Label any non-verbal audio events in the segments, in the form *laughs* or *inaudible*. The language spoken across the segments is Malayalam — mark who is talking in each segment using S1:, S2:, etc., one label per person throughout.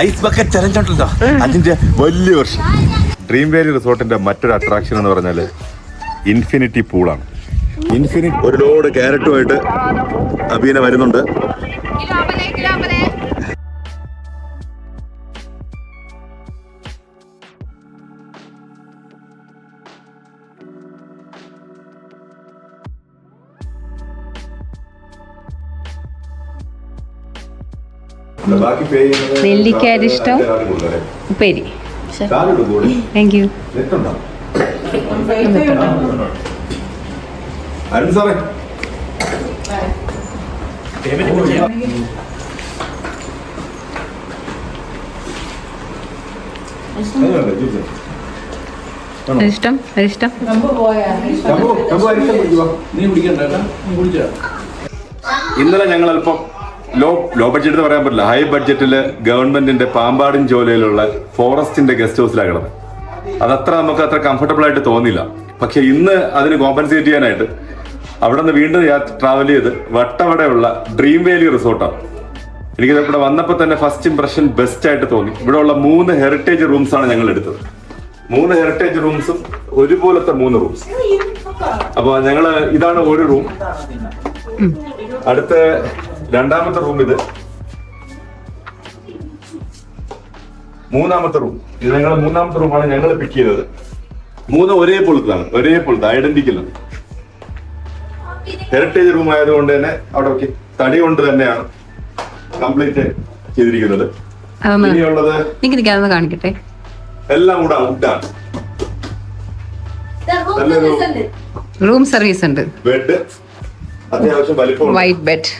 S1: ഐസ് ബക്കറ്റ് ചലഞ്ച് ഉണ്ടല്ലോ. അതിന്റെ വലിയ വർഷം. ഡ്രീം വാലി റിസോർട്ടിന്റെ മറ്റൊരു അട്രാക്ഷൻ എന്ന് പറഞ്ഞാൽ ഇൻഫിനിറ്റി പൂളാണ് ഇൻഫിനിറ്റി ഒരു ലോഡ് ക്യാരറ്റുമായിട്ട് അബീന വരുന്നുണ്ട്.
S2: നെല്ലിക്കയുടെ ഇഷ്ടം? ഉപ്പേരി. താങ്ക് യു
S1: ഇന്നലെ ഞങ്ങൾ അല്പം ലോ ലോ ബഡ്ജറ്റ് എന്ന് പറയാൻ പറ്റില്ല. ഹൈ ബഡ്ജറ്റിൽ ഗവൺമെന്റിന്റെ പാമ്പാടിൻ ജോലിയിലുള്ള ഫോറസ്റ്റിന്റെ ഗസ്റ്റ് ഹൗസിലാണ് കിടന്നത് അതത്ര നമുക്ക് അത്ര കംഫർട്ടബിൾ ആയിട്ട് തോന്നില്ല. പക്ഷെ ഇന്ന് അതിന് കോമ്പൻസേറ്റ് ചെയ്യാനായിട്ട് അവിടെ നിന്ന് വീണ്ടും ട്രാവൽ ചെയ്ത് വട്ടവടയുള്ള ഡ്രീം വേലി റിസോർട്ടാണ് എനിക്ക് ഇവിടെ വന്നപ്പോൾ തന്നെ ഫസ്റ്റ് ഇംപ്രഷൻ ബെസ്റ്റ് ആയിട്ട് തോന്നി. ഇവിടെ ഉള്ള മൂന്ന് ഹെറിറ്റേജ് റൂംസ് ആണ് ഞങ്ങൾ എടുത്തത്. മൂന്ന് ഹെറിറ്റേജ് റൂംസും ഒരുപോലത്തെ മൂന്ന് റൂംസ് അപ്പൊ ഞങ്ങൾ ഇതാണ് ഒരു റൂം അടുത്ത രണ്ടാമത്തെ റൂം ഇത്. മൂന്നാമത്തെ റൂം ഇത് ഞങ്ങൾ മൂന്നാമത്തെ റൂമാണ് ഞങ്ങൾ പിക്ക് ചെയ്തത്. മൂന്ന് ഒരേ പൊളുത്താണ് ഒരേ പോലത്തെ ഐഡന്റിക്കലാണ് ഹെറിറ്റേജ് റൂം ആയതുകൊണ്ട് തന്നെ അവിടെ തടി കൊണ്ട് തന്നെയാണ് കംപ്ലീറ്റ് ചെയ്തിരിക്കുന്നത്. ഇനിയുള്ളത്
S2: കാണിക്കട്ടെ?
S1: എല്ലാം കൂടെ ഔട്ടാണ്
S2: റൂം സർവീസ് ഉണ്ട്.
S1: ബെഡ് അത്യാവശ്യം വലിപ്പം
S2: വൈറ്റ് ബെഡ്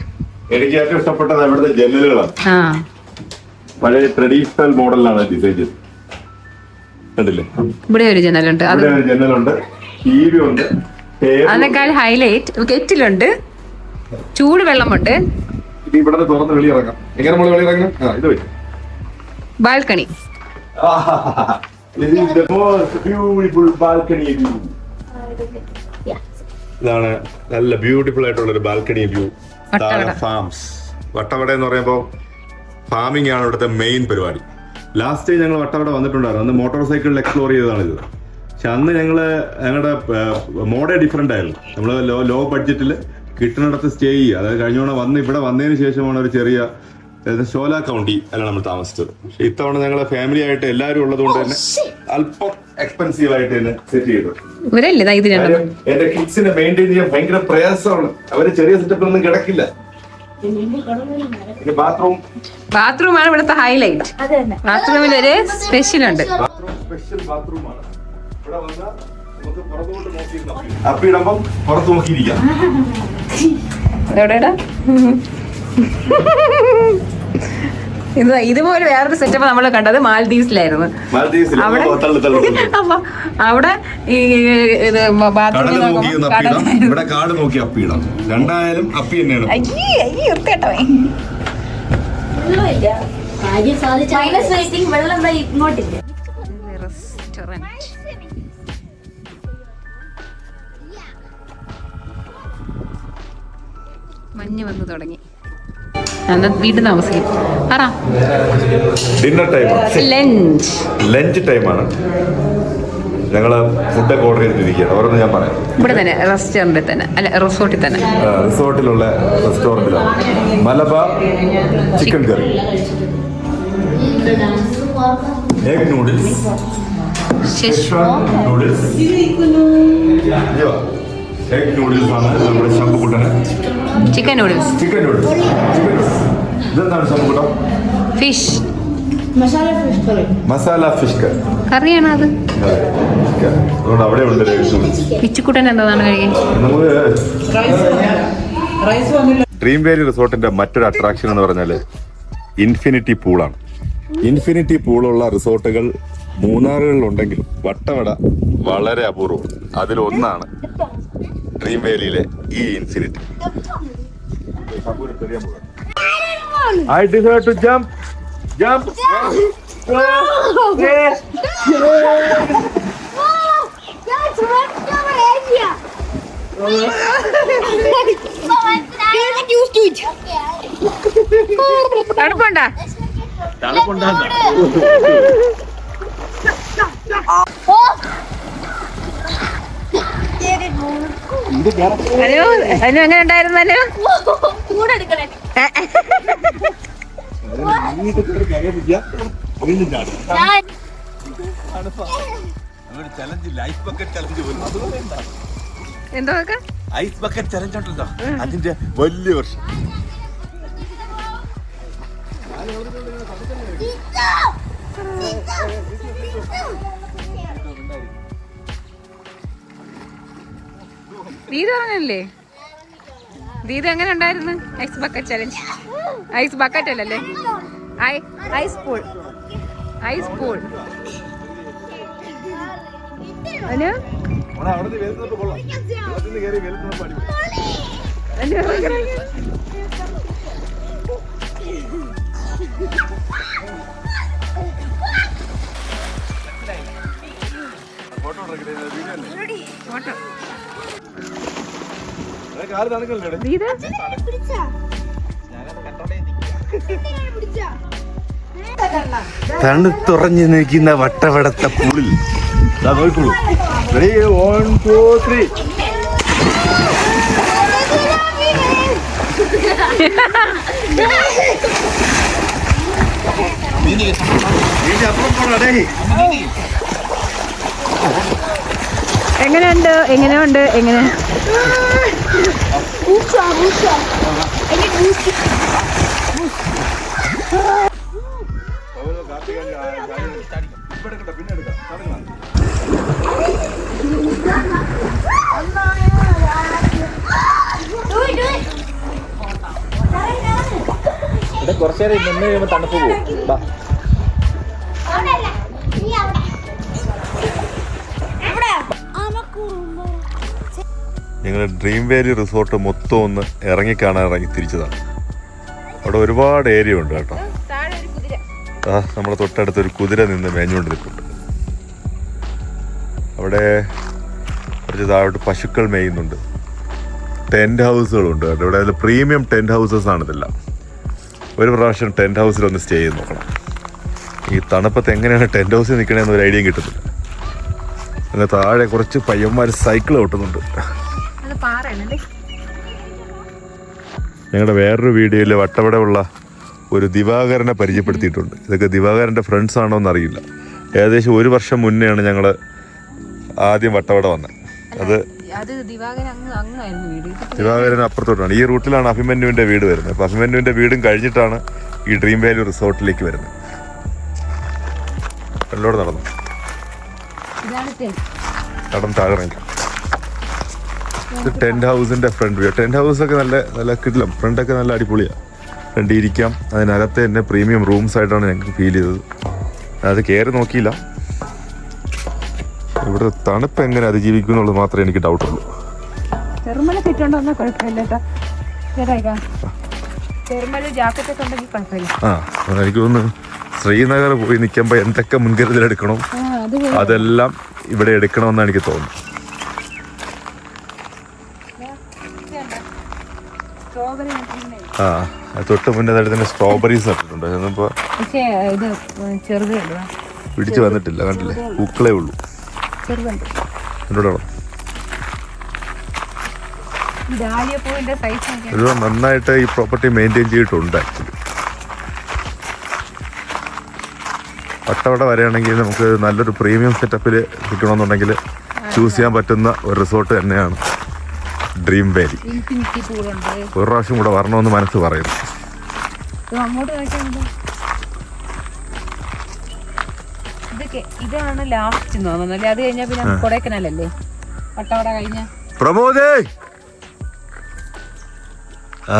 S1: എനിക്ക് ഏറ്റവും ഇഷ്ടപ്പെട്ടത് അവിടുത്തെ ജനലുകളാണ്.
S2: ആ.
S1: പഴയ ട്രഡീഷണൽ മോഡലിലാണ് ഡിസൈൻ ചെയ്തത്. കണ്ടില്ലേ?
S2: ഇവിടെ ഒരു ജനലുണ്ട്. അത്
S1: ഇവിടെ ഒരു ജനലുണ്ട്. ടി വി ഉണ്ട്.
S2: അതിനേക്കാൾ ഹൈലൈറ്റ് കെറ്റിലുണ്ട്. ചൂട് വെള്ളമുണ്ട്.
S1: ഇത് ഇവിടെ നിന്ന് തുറന്ന് വെളിയിറങ്ങാം. എങ്ങനെ നമ്മൾ വെളിയിറങ്ങാം ആ ഇത് വെച്ച്
S2: balcony.
S1: This is the most beautiful balcony view. ഇതാണ് നല്ല ബ്യൂട്ടിഫുൾ ആയിട്ടുള്ള ഒരു balcony view
S2: Vattavada.
S1: Farms. Vattavada എന്ന് പറയുമ്പോൾ ഫാമിംഗ് ആണ് ഇവിടുത്തെ മെയിൻ പരിപാടി. ലാസ്റ്റ് ഞങ്ങൾ വട്ടവട വന്നിട്ടുണ്ടായിരുന്നു. അന്ന് മോട്ടോർ സൈക്കിളിൽ എക്സ്പ്ലോർ ചെയ്തതാണ് ഇത്. പക്ഷെ അന്ന് ഞങ്ങൾ ഞങ്ങളുടെ മോഡേ ഡിഫറെന്റ് ആയിരുന്നു. നമ്മൾ ലോ ലോ ബഡ്ജറ്റിൽ കിട്ടുന്നിടത്ത് സ്റ്റേ ചെയ്യുക. അതായത് കഴിഞ്ഞ തവണ വന്ന് ഇവിടെ വന്നതിന് ശേഷമാണ് ഒരു ചെറിയ ഷോല കൗണ്ടി അല്ല നമ്മൾ താമസിച്ചത്. പക്ഷെ ഇത്തവണ ഞങ്ങളെ ഫാമിലി ആയിട്ട് എല്ലാവരും ഉള്ളത് കൊണ്ട് തന്നെ അല്പം എക്സ്പെൻസീവ് ആയിട്ട് തന്നെ സെറ്റ് ചെയ്തു. എന്റെ കിഡ്സിനെ മെയിന്റെയിൻ ചെയ്യാൻ ഭയങ്കര പ്രയാസമാണ്. അവർ ചെറിയ സെറ്റപ്പിൽ സെറ്റപ്പിലൊന്നും കിടക്കില്ല. ബാത്റൂം
S2: ബാത്റൂം ആണ് ഇവിടുത്തെ ഹൈലൈറ്റ് ബാത്റൂമിൽ ഒരു സ്പെഷ്യൽ ഉണ്ട്.
S1: അപ്പിയിടുമ്പം പുറത്ത് നോക്കിയിരിക്കാം.
S2: എവിടെടാ *laughs* ഇത് ഇതുപോലെ വേറൊരു സെറ്റപ്പ് നമ്മൾ കണ്ടത് മാൽദീവ്സിലായിരുന്നു. അവിടെ *laughs* അപ്പൊ അവിടെ ഈ ഇത്
S1: ഇവിടെ കാട് നോക്കി അപ്പിയിടാം രണ്ടായാലും അപ്പി തന്നെയാണ്.
S2: മഞ്ഞ് വന്നു തുടങ്ങി. എന്നാ നിന്ന് താമസിക്കും. പറ.
S1: ഡിന്നർ ടൈം
S2: ലഞ്ച്
S1: ലഞ്ച് ടൈമാണ് ഞങ്ങൾ ഫുഡൊക്കെ ഓർഡർ ചെയ്തിരിക്കുകയാണ് ഓരോന്ന് ഞാൻ പറയാം.
S2: ഇവിടെ തന്നെ റെസ്റ്റോറന്റിൽ തന്നെ അല്ല റിസോർട്ടിൽ തന്നെ.
S1: റിസോർട്ടിലുള്ള റെസ്റ്റോറന്റിലാണ് Malabar chicken curry egg noodles noodles egg noodles ആണ് നമ്മുടെ ശംഖുക്കുട്ടന്.
S2: Chicken noodles
S1: chicken noodles chicken noodles ഇതെന്താണ്
S2: ഫിഷ്
S1: മസാല ഫിഷ് കറി
S2: കറിയാണ് അത്?
S1: അതുകൊണ്ട് അവിടെ ഉണ്ട്
S2: പിച്ചുക്കുട്ടൻ എന്താണ് കഴിക്കാൻ?
S1: നമുക്ക് ഡ്രീം വാലി റിസോർട്ടിന്റെ മറ്റൊരു അട്രാക്ഷൻ എന്ന് പറഞ്ഞാൽ ഇൻഫിനിറ്റി പൂളാണ് ഇൻഫിനിറ്റി പൂളുള്ള റിസോർട്ടുകൾ മൂന്നാറുകളിലുണ്ടെങ്കിലും വട്ടവട വളരെ അപൂർവം അതിലൊന്നാണ് ഡ്രീം വാലിയിലെ ഈ infinity I deserve to jump. Jump.
S3: jump. No. No. Yes. No. no. No. That's rectangular area. Get used to it.
S2: తడపండా
S1: తడపండా ఓ
S2: അനു അനു എങ്ങനെ ഉണ്ടായിരുന്നു അനു?
S3: കൂടെ എടുക്കണേ ഞാൻ
S1: ചലഞ്ച് ഐസ് ബക്കറ്റ് ചലഞ്ച് പോലും
S2: എന്തോ
S1: ഐസ് ബക്കറ്റ് ചലഞ്ച് ഉണ്ടല്ലോ അതിന്റെ വലിയ വർഷം.
S2: ദീദ പറഞ്ഞല്ലേ? ദീദ എങ്ങനെ ഉണ്ടായിരുന്നു? Ice bucket challenge ice bucket അല്ലല്ലേ? I ice pool ice pool
S1: photo
S2: photo.
S1: കാൽ തണുക്കല്ലേ തണുത്തുറഞ്ഞു നിൽക്കുന്ന വട്ടവടത്ത പൂളിൽ. വൺ ടു ത്രീ
S2: എങ്ങനെയുണ്ട്? എങ്ങനെയുണ്ട്? എങ്ങനെ?
S3: പൂച്ചാ പൂച്ചാ എനിക്ക് പൂച്ച
S1: പിന്നെ എടുക്കാം തുടങ്ങാം
S4: ഇവിടെ കുറച്ചു നേരം നിന്ന് കഴിയുമ്പോൾ തണുപ്പ് പോകും
S1: ഞങ്ങൾ ഡ്രീം വാലി റിസോർട്ട് മൊത്തം ഒന്ന് ഇറങ്ങിക്കാണാൻ ഇറങ്ങി തിരിച്ചതാണ്. അവിടെ ഒരുപാട് ഏരിയ ഉണ്ട് കേട്ടോ. ആ നമ്മുടെ തൊട്ടടുത്ത് ഒരു കുതിര നിന്ന് മേഞ്ഞുകൊണ്ട് നിൽപ്പുണ്ട് അവിടെ കുറച്ച് താഴോട്ട് പശുക്കൾ മേയുന്നുണ്ട്. ടെന്റ് ഹൗസുകളുണ്ട് കേട്ടോ. ഇവിടെ അതിൽ പ്രീമിയം ടെന്റ് ഹൗസസ് ആണ് ഇതെല്ലാം. ഒരു പ്രാവശ്യം ടെന്റ് ഹൗസിൽ ഒന്ന് സ്റ്റേ ചെയ്ത് നോക്കണം. ഈ തണുപ്പത്ത് എങ്ങനെയാണ് ടെന്റ് ഹൗസിൽ നിൽക്കണമെന്ന് ഒരു ഐഡിയയും കിട്ടുന്നില്ല അങ്ങനെ താഴെ കുറച്ച് പയ്യന്മാർ സൈക്കിൾ ഓട്ടുന്നുണ്ട്.
S2: പാറയാണല്ലേ?
S1: ഞങ്ങളുടെ വേറൊരു വീഡിയോയിൽ വട്ടവടമുള്ള ഒരു ദിവാകരനെ പരിചയപ്പെടുത്തിയിട്ടുണ്ട്. ഇതൊക്കെ ദിവാകരന്റെ ഫ്രണ്ട്സ് ആണോ എന്നറിയില്ല ഏകദേശം ഒരു വർഷം മുന്നെയാണ് ഞങ്ങൾ ആദ്യം വട്ടവട വന്നത് അത്
S2: ദിവാകരൻ
S1: അപ്പുറത്തോട്ടാണ്. ഈ റൂട്ടിലാണ് അഭിമന്യുവിന്റെ വീട് വരുന്നത്. അപ്പോൾ അഭിമന്യുവിന്റെ വീടും കഴിഞ്ഞിട്ടാണ് ഈ ഡ്രീം വാലി റിസോർട്ടിലേക്ക് വരുന്നത്. എല്ലോടെ നടന്നു? നടന്ന് താഴെ ഇറങ്ങി. ടെന്റ് ഹൗസിന്റെ ഫ്രണ്ട് വ്യൂ. ടെന്റ് ഹൗസൊക്കെ നല്ല നല്ല കിട്ടില്ല ഫ്രണ്ടൊക്കെ നല്ല അടിപൊളിയാണ് ഇരിക്കാം. അതിനകത്ത് തന്നെ പ്രീമിയം റൂംസ് ആയിട്ടാണ് ഞങ്ങൾക്ക് ഫീൽ ചെയ്തത്. അത് കയറി നോക്കിയില്ല. ഇവിടെ തണുപ്പ് എങ്ങനെ അതിജീവിക്കും എന്നുള്ളത് മാത്രമേ എനിക്ക് ഡൗട്ടുള്ളൂ
S2: എനിക്കൊന്ന്
S1: ആ. എനിക്ക് തോന്നുന്നു ശ്രീനഗർ പോയി നിൽക്കുമ്പോൾ എന്തൊക്കെ
S2: മുൻകരുതൽ എടുക്കണം
S1: അതെല്ലാം ഇവിടെ എടുക്കണമെന്നാണ് എനിക്ക് തോന്നുന്നത്. ആ തൊട്ട് മുന്നേ തന്നെ സ്ട്രോബെറീസ് നട്ടിട്ടുണ്ട്. അതിപ്പോൾ
S2: പക്ഷേ ഇത് ചെറുതേ ഉള്ളൂ. ആ.
S1: പിടിച്ച് വന്നിട്ടില്ല കണ്ടില്ലേ? പൂക്കളേ ഉള്ളൂ.
S2: ചെറുതുണ്ട്.
S1: എന്നോടാണോ നന്നായിട്ട് ഈ പ്രോപ്പർട്ടി മെയിന്റെയിൻ ചെയ്തിട്ടുണ്ട് ആക്ച്വലി പട്ടവട വരെയാണെങ്കിൽ നമുക്ക് നല്ലൊരു പ്രീമിയം സെറ്റപ്പിൽ കിട്ടണമെന്നുണ്ടെങ്കിൽ ചൂസ് ചെയ്യാൻ പറ്റുന്ന ഒരു റിസോർട്ട് തന്നെയാണ്. ഡ്രീം വാലി ഒരു പ്രാവശ്യം കൂടെ വരണമെന്ന് മനസ്സ് പറയുന്നു.
S2: ഇതാണ് ലാസ്റ്റ് അത് പിന്നെ കൊടൈക്കനാലല്ലേ? വട്ടവട കഴിഞ്ഞ.
S1: പ്രമോദേ! ആ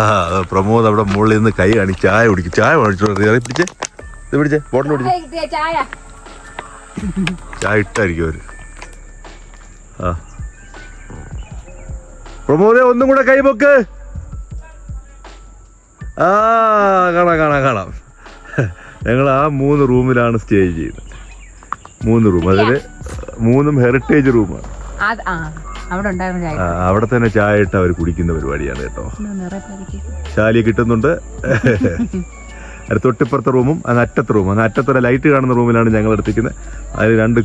S1: പ്രമോദ് അവിടെ മുകളിൽ നിന്ന് കൈ കാണി ചായ കുടിക്കും. ചായ പിടിച്ചേ? ഇത് പിടിച്ചേ? ബോട്ടിൽ പിടിച്ചേ?
S2: ചായ
S1: ഇട്ടായിരിക്കും അവർ. ആ. പ്രമോദെ ഒന്നും കൂടെ കൈപൊക്ക് ആ കാണാം കാണാം കാണാം. ഞങ്ങൾ ആ മൂന്ന് റൂമിലാണ് സ്റ്റേ ചെയ്യുന്നത്. മൂന്ന് റൂം അതിൽ മൂന്നും ഹെറിറ്റേജ് റൂമാണ്
S2: അവിടെ
S1: തന്നെ ചായ ഇട്ട് അവർ കുടിക്കുന്ന പരിപാടിയാണ് കേട്ടോ. ശാലി കിട്ടുന്നുണ്ട്. അതിന് തൊട്ടിപ്പുറത്തെ റൂമും അങ്ങ് അറ്റത്തെ റൂമും. അറ്റത്തൊരു ലൈറ്റ് കാണുന്ന റൂമിലാണ് ഞങ്ങൾ എടുത്തിരിക്കുന്നത്. അതിൽ രണ്ട്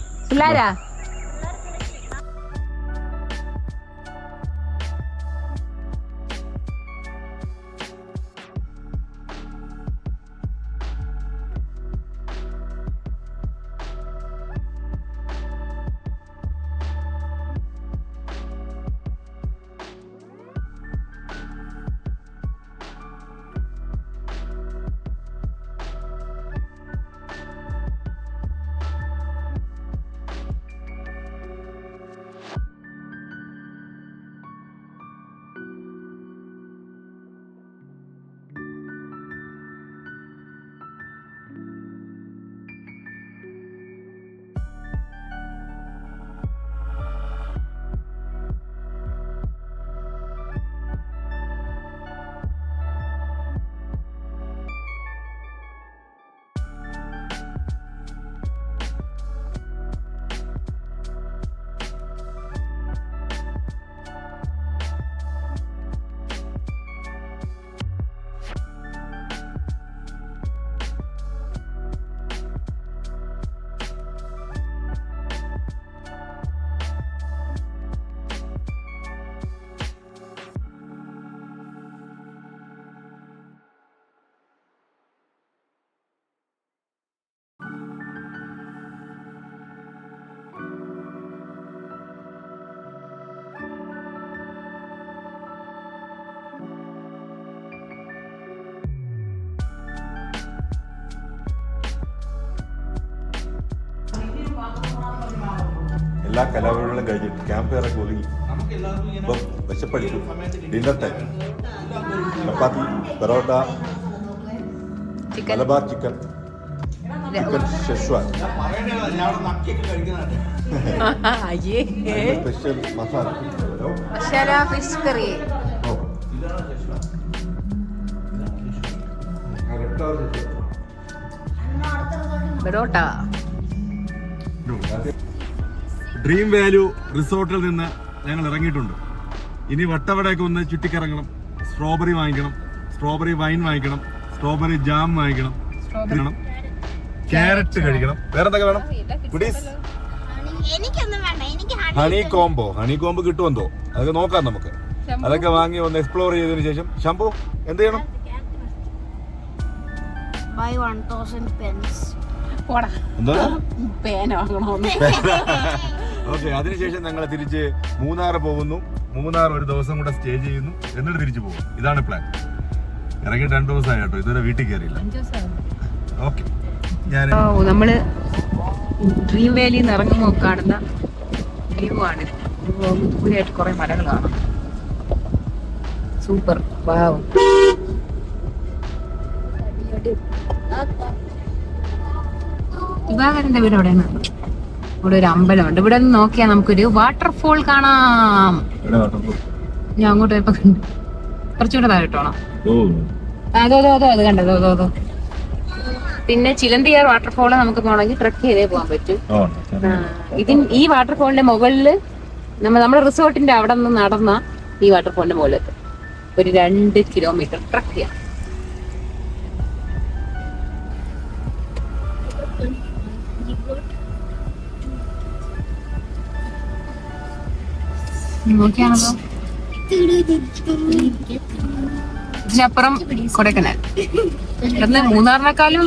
S1: എല്ലാ കലാപരിപാടികളും കഴിഞ്ഞിട്ട് ക്യാമ്പ് ഇറക്കി ഒതുങ്ങി. ഇപ്പം വിശപ്പടിച്ചു. Dinner time chapati parotta
S2: chicken
S1: Malabar chicken chicken schezwan special masala
S2: masala fish curry
S1: ഓ.
S2: ബെറോട്ട
S1: ഡ്രീം വാല്യൂ റിസോർട്ടിൽ നിന്ന് ഞങ്ങൾ ഇറങ്ങിയിട്ടുണ്ട്. ഇനി വട്ടവടയൊക്കെ ഒന്ന് ചുറ്റിക്കറങ്ങണം. സ്ട്രോബെറി വാങ്ങിക്കണം. സ്ട്രോബെറി വൈൻ വാങ്ങിക്കണം. സ്ട്രോബെറി ജാം വാങ്ങിക്കണം. കഴിക്കണം. ക്യാരറ്റ് കഴിക്കണം വേറെ എന്തൊക്കെ വേണം കുടീസ്
S3: എനിക്കൊന്നും വേണ്ട. എനിക്ക്
S1: ഹണി കോംബോ ഹണി കോംബോ കിട്ടുമെന്തോ അതൊക്കെ നോക്കാം നമുക്ക്. അതൊക്കെ വാങ്ങി ഒന്ന് എക്സ്പ്ലോർ ചെയ്തതിനു ശേഷം. ശംഭു എന്ത് ചെയ്യണം?
S3: ബൈ വൺ തൗസൻഡ് പെൻസ്
S2: പേന വാങ്ങണമെന്ന് *laughs*
S1: ഓക്കെ അതിനുശേഷം ഞങ്ങൾ തിരിച്ച് മൂന്നാർ പോകുന്നു. മൂന്നാർ ഒരു ദിവസം കൂടെ സ്റ്റേ ചെയ്യുന്നു. എന്നിട്ട് തിരിച്ചു പോകും. ഇതാണ് പ്ലാൻ ഇറങ്ങി രണ്ടു ദിവസമായി കേട്ടോ. ഇതുവരെ വീട്ടിൽ കയറിയില്ല. ഓക്കെ. ഞാൻ
S2: നമ്മൾ ഡ്രീം വാലിയിൽ നിന്ന് ഇറങ്ങി കാണുന്ന വ്യൂ ആണ്. ദൂരെയായിട്ട് കുറെ മരങ്ങൾ കാണാം. സൂപ്പർ വാവ് ദിവാകരന്റെ വീട് എവിടെയാണ് ഇവിടെ ഒരു അമ്പലമുണ്ട്. ഇവിടെ നിന്ന് നോക്കിയാൽ നമുക്കൊരു വാട്ടർഫോൾ കാണാം. ഞാൻ അങ്ങോട്ട് പോയപ്പോ കണ്ടു. കുറച്ചുകൂടെ താഴോട്ടോണം അതോ അതോ അതോ അത് കണ്ടോ അതോ അതോ പിന്നെ ചിലന്തിയാർ വാട്ടർഫോൾ നമുക്ക് പോകണമെങ്കിൽ ട്രക്ക് ചെയ്തേ പോകാൻ പറ്റും. ഇതിൻ ഈ വാട്ടർഫോളിന്റെ മുകളിൽ നമ്മൾ നമ്മുടെ റിസോർട്ടിന്റെ അവിടെ നിന്ന് നടന്ന ഈ വാട്ടർഫോളിന്റെ മുകളിൽ ഒരു രണ്ട് കിലോമീറ്റർ ട്രക്ക് ചെയ്യാം. ഇതിനപ്പുറം കൊടൈക്കനാൽ. മൂന്നാറിനേക്കാളും